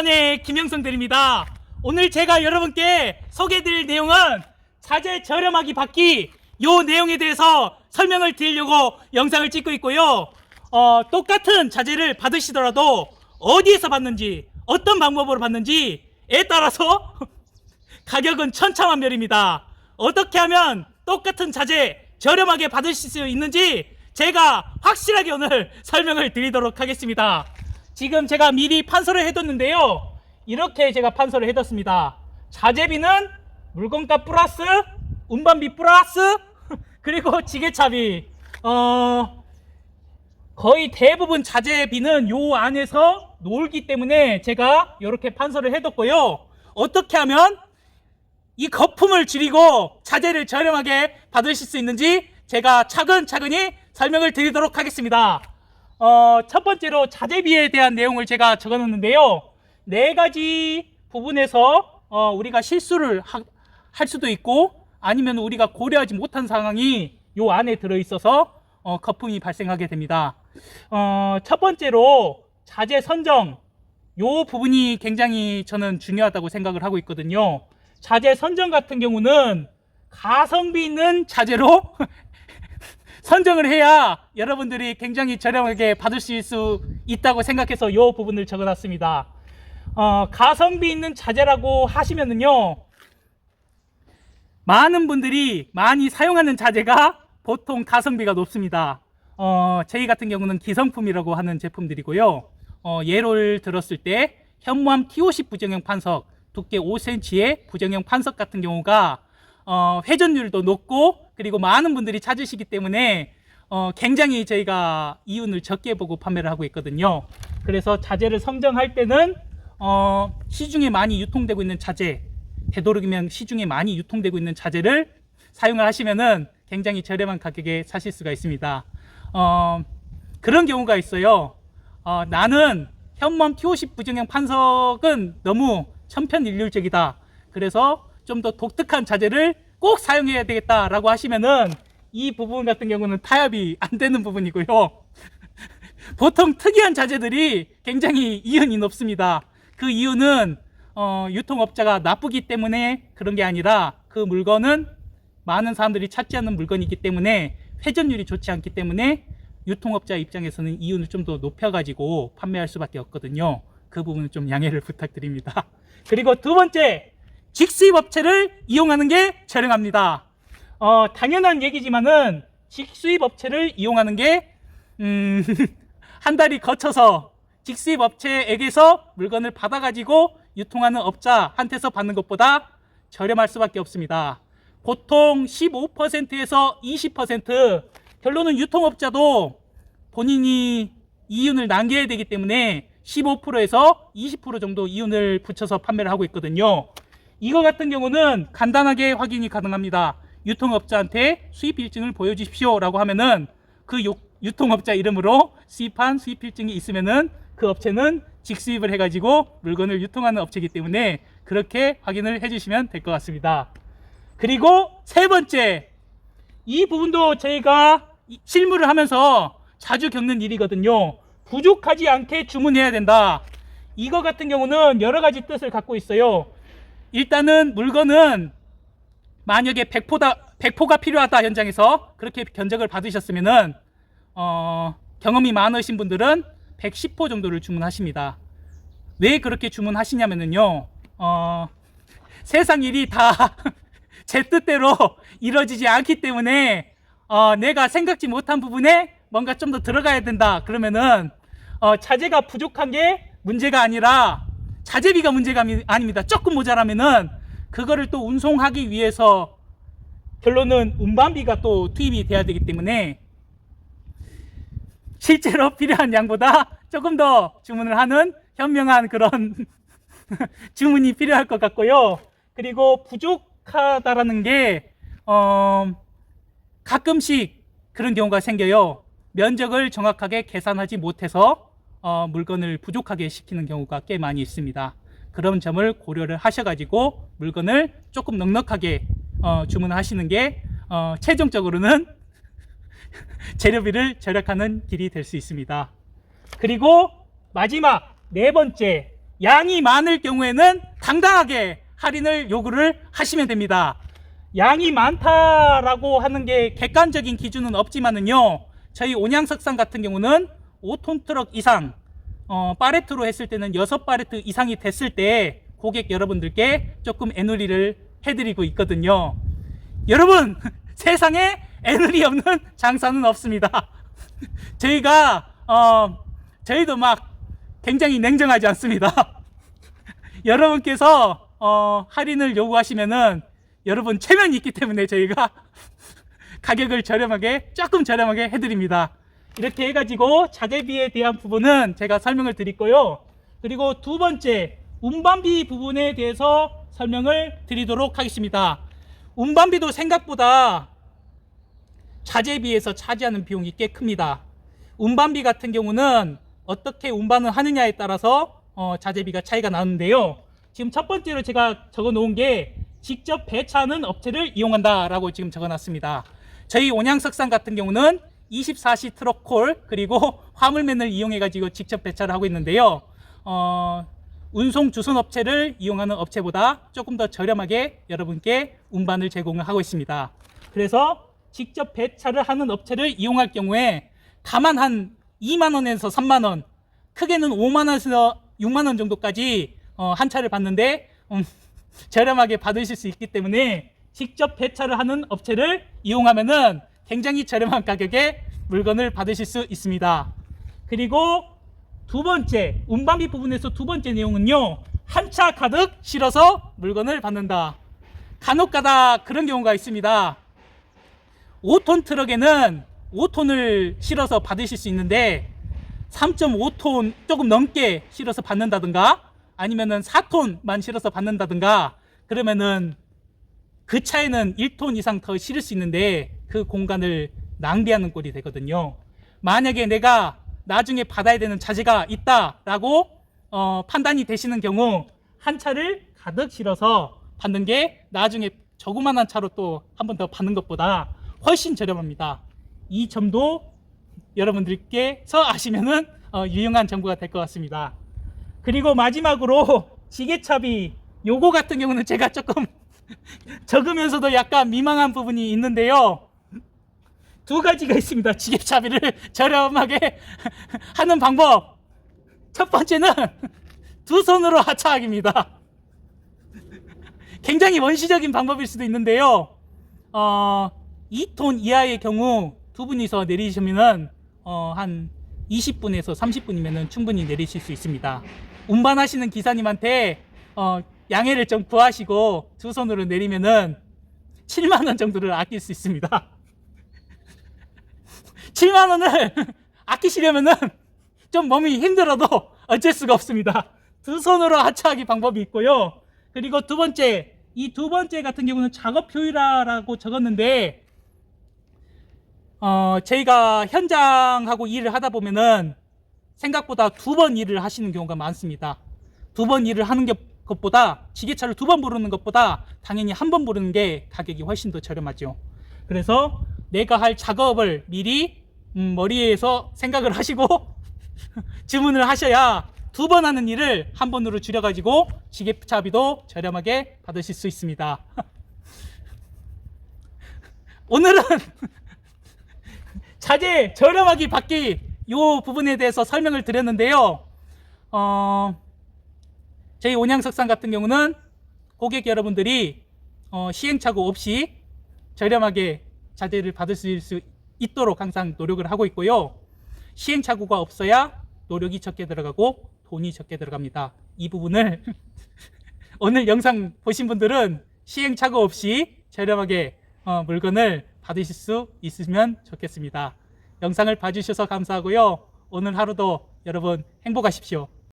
요한의 김영선 드립니다. 오늘 제가 여러분께 소개해드릴 내용은 자재 저렴하기 받기 요 내용에 대해서 설명을 드리려고 영상을 찍고 있고요. 어, 똑같은 자재를 받으시더라도 어디에서 받는지 어떤 방법으로 받는지에 따라서 가격은 천차만별입니다. 어떻게 하면 똑같은 자재 저렴하게 받으실 수 있는지 제가 확실하게 오늘 설명을 드리도록 하겠습니다. 지금 제가 미리 판서를 해뒀는데요. 이렇게 제가 판서를 해뒀습니다. 자재비는 물건값 플러스 운반비 플러스 그리고 지게차비 어 거의 대부분 자재비는 요 안에서 놀기 때문에 제가 이렇게 판서를 해뒀고요. 어떻게 하면 이 거품을 줄이고 자재를 저렴하게 받으실 수 있는지 제가 차근차근히 설명을 드리도록 하겠습니다. 어, 첫 번째로 자재비에 대한 내용을 제가 적어 놓는데요. 네 가지 부분에서 어, 우리가 실수를 하- 할 수도 있고 아니면 우리가 고려하지 못한 상황이 요 안에 들어 있어서 어, 거품이 발생하게 됩니다. 어, 첫 번째로 자재 선정 요 부분이 굉장히 저는 중요하다고 생각을 하고 있거든요. 자재 선정 같은 경우는 가성비 있는 자재로 선정을 해야 여러분들이 굉장히 저렴하게 받으실 수 있다고 생각해서 이 부분을 적어놨습니다. 어, 가성비 있는 자재라고 하시면은요, 많은 분들이 많이 사용하는 자재가 보통 가성비가 높습니다. 어, 저희 같은 경우는 기성품이라고 하는 제품들이고요. 어, 예를 들었을 때 현무암 T50 부정형 판석 두께 5cm의 부정형 판석 같은 경우가 어, 회전율도 높고 그리고 많은 분들이 찾으시기 때문에 어, 굉장히 저희가 이윤을 적게 보고 판매를 하고 있거든요. 그래서 자재를 선정할 때는 어, 시중에 많이 유통되고 있는 자재, 되도록이면 시중에 많이 유통되고 있는 자재를 사용을 하시면은 굉장히 저렴한 가격에 사실 수가 있습니다. 어, 그런 경우가 있어요. 어, 나는 현무암 T50 부정형 판석은 너무 천편일률적이다. 그래서 좀 더 독특한 자재를 꼭 사용해야 되겠다라고 하시면은 이 부분 같은 경우는 타협이 안 되는 부분이고요. 보통 특이한 자재들이 굉장히 이윤이 높습니다. 그 이유는 어, 유통업자가 나쁘기 때문에 그런 게 아니라 그 물건은 많은 사람들이 찾지 않는 물건이기 때문에 회전율이 좋지 않기 때문에 유통업자 입장에서는 이윤을 좀 더 높여가지고 판매할 수밖에 없거든요. 그 부분은 좀 양해를 부탁드립니다. 그리고 두 번째, 직수입 업체를 이용하는 게 저렴합니다. 어, 당연한 얘기지만은 직수입 업체를 이용하는 게, 음, 한 달이 거쳐서 직수입 업체에게서 물건을 받아가지고 유통하는 업자한테서 받는 것보다 저렴할 수밖에 없습니다. 보통 15%에서 20% 결론은 유통업자도 본인이 이윤을 남겨야 되기 때문에 15%에서 20% 정도 이윤을 붙여서 판매를 하고 있거든요. 이거 같은 경우는 간단하게 확인이 가능합니다. 유통업자한테 수입 일증을 보여주십시오라고 하면은 그 유, 유통업자 이름으로 수입한 수입 일증이 있으면은 그 업체는 직수입을 해가지고 물건을 유통하는 업체이기 때문에 그렇게 확인을 해주시면 될 것 같습니다. 그리고 세 번째, 이 부분도 저희가 이- 실무를 하면서 자주 겪는 일이거든요. 부족하지 않게 주문해야 된다. 이거 같은 경우는 여러 가지 뜻을 갖고 있어요. 일단은 물건은 만약에 100포다, 100포가 필요하다 현장에서 그렇게 견적을 받으셨으면은 어, 경험이 많으신 분들은 110포 정도를 주문하십니다. 왜 그렇게 주문하시냐면은요. 어, 세상 일이 다 제 뜻대로 이루어지지 않기 때문에 어, 내가 생각지 못한 부분에 뭔가 좀 더 들어가야 된다. 그러면은 어, 자재가 부족한 게 문제가 아니라 자재비가 문제가 아닙니다. 조금 모자라면은 그거를 또 운송하기 위해서 결론은 운반비가 또 투입이 돼야 되기 때문에 실제로 필요한 양보다 조금 더 주문을 하는 현명한 그런 주문이 필요할 것 같고요. 그리고 부족하다라는 게, 어, 가끔씩 그런 경우가 생겨요. 면적을 정확하게 계산하지 못해서 어, 물건을 부족하게 시키는 경우가 꽤 많이 있습니다. 그런 점을 고려를 하셔가지고 물건을 조금 넉넉하게 어, 주문하시는 게 어, 최종적으로는 재료비를 절약하는 길이 될 수 있습니다. 그리고 마지막 네 번째 양이 많을 경우에는 당당하게 할인을 요구를 하시면 됩니다. 양이 많다라고 하는 게 객관적인 기준은 없지만은요. 저희 온양석상 같은 경우는 5톤 트럭 이상 어, 파레트로 했을 때는 6파레트 이상이 됐을 때 고객 여러분들께 조금 애누리를 해드리고 있거든요. 여러분 세상에 애누리 없는 장사는 없습니다. 저희가 어, 저희도 막 굉장히 냉정하지 않습니다. 여러분께서 어, 할인을 요구하시면은 여러분 체면이 있기 때문에 저희가 가격을 저렴하게 조금 저렴하게 해드립니다. 이렇게 해가지고 자재비에 대한 부분은 제가 설명을 드리고요. 그리고 두 번째 운반비 부분에 대해서 설명을 드리도록 하겠습니다. 운반비도 생각보다 자재비에서 차지하는 비용이 꽤 큽니다. 운반비 같은 경우는 어떻게 운반을 하느냐에 따라서 어, 자재비가 차이가 나는데요. 지금 첫 번째로 제가 적어 놓은 게 직접 배차하는 업체를 이용한다라고 지금 적어 놨습니다. 저희 온양석상 같은 경우는 24시 트럭콜 그리고 화물맨을 이용해 가지고 직접 배차를 하고 있는데요. 어, 운송 주선 업체를 이용하는 업체보다 조금 더 저렴하게 여러분께 운반을 제공을 하고 있습니다. 그래서 직접 배차를 하는 업체를 이용할 경우에 다만 한 2만 원에서 3만 원, 크게는 5만 원에서 6만 원 정도까지 어, 한 차를 받는데 음, 저렴하게 받으실 수 있기 때문에 직접 배차를 하는 업체를 이용하면은 굉장히 저렴한 가격에 물건을 받으실 수 있습니다. 그리고 두 번째 운반비 부분에서 두 번째 내용은요 한 차 가득 실어서 물건을 받는다. 간혹가다 그런 경우가 있습니다. 5톤 트럭에는 5톤을 실어서 받으실 수 있는데 3.5톤 조금 넘게 실어서 받는다든가 아니면은 4톤만 실어서 받는다든가 그러면은 그 차에는 1톤 이상 더 실을 수 있는데 그 공간을 낭비하는 꼴이 되거든요. 만약에 내가 나중에 받아야 되는 자재가 있다라고 어, 판단이 되시는 경우 한 차를 가득 실어서 받는 게 나중에 조그만한 차로 또 한 번 더 받는 것보다 훨씬 저렴합니다. 이 점도 여러분들께서 아시면은 어, 유용한 정보가 될 것 같습니다. 그리고 마지막으로 지게차비 요거 같은 경우는 제가 조금 적으면서도 약간 미망한 부분이 있는데요. 두 가지가 있습니다. 지게차비를 저렴하게 하는 방법. 첫 번째는 두 손으로 하차하기입니다. 굉장히 원시적인 방법일 수도 있는데요. 어, 2톤 이하의 경우 두 분이서 내리시면은 어, 한 20분에서 30분이면 충분히 내리실 수 있습니다. 운반하시는 기사님한테 어, 양해를 좀 구하시고 두 손으로 내리면은 7만 원 정도를 아낄 수 있습니다. 7만 원을 아끼시려면은 좀 몸이 힘들어도 어쩔 수가 없습니다. 두 손으로 하차하기 방법이 있고요. 그리고 두 번째, 이 두 번째 같은 경우는 작업 효율화라고 적었는데, 어, 저희가 현장하고 일을 하다 보면은 생각보다 두 번 일을 하시는 경우가 많습니다. 두 번 일을 하는 게- 것보다 지게차를 두 번 부르는 것보다 당연히 한 번 부르는 게 가격이 훨씬 더 저렴하죠. 그래서 내가 할 작업을 미리 음, 머리에서 생각을 하시고 주문을 하셔야 두 번 하는 일을 한 번으로 줄여가지고 지게차비도 저렴하게 받으실 수 있습니다. 오늘은 자재 저렴하게 받기 요 부분에 대해서 설명을 드렸는데요. 어, 저희 온양석상 같은 경우는 고객 여러분들이 어, 시행착오 없이 저렴하게 자재를 받을 수 있도록 항상 노력을 하고 있고요. 시행착오가 없어야 노력이 적게 들어가고 돈이 적게 들어갑니다. 이 부분을 오늘 영상 보신 분들은 시행착오 없이 저렴하게 어, 물건을 받으실 수 있으면 좋겠습니다. 영상을 봐주셔서 감사하고요. 오늘 하루도 여러분 행복하십시오.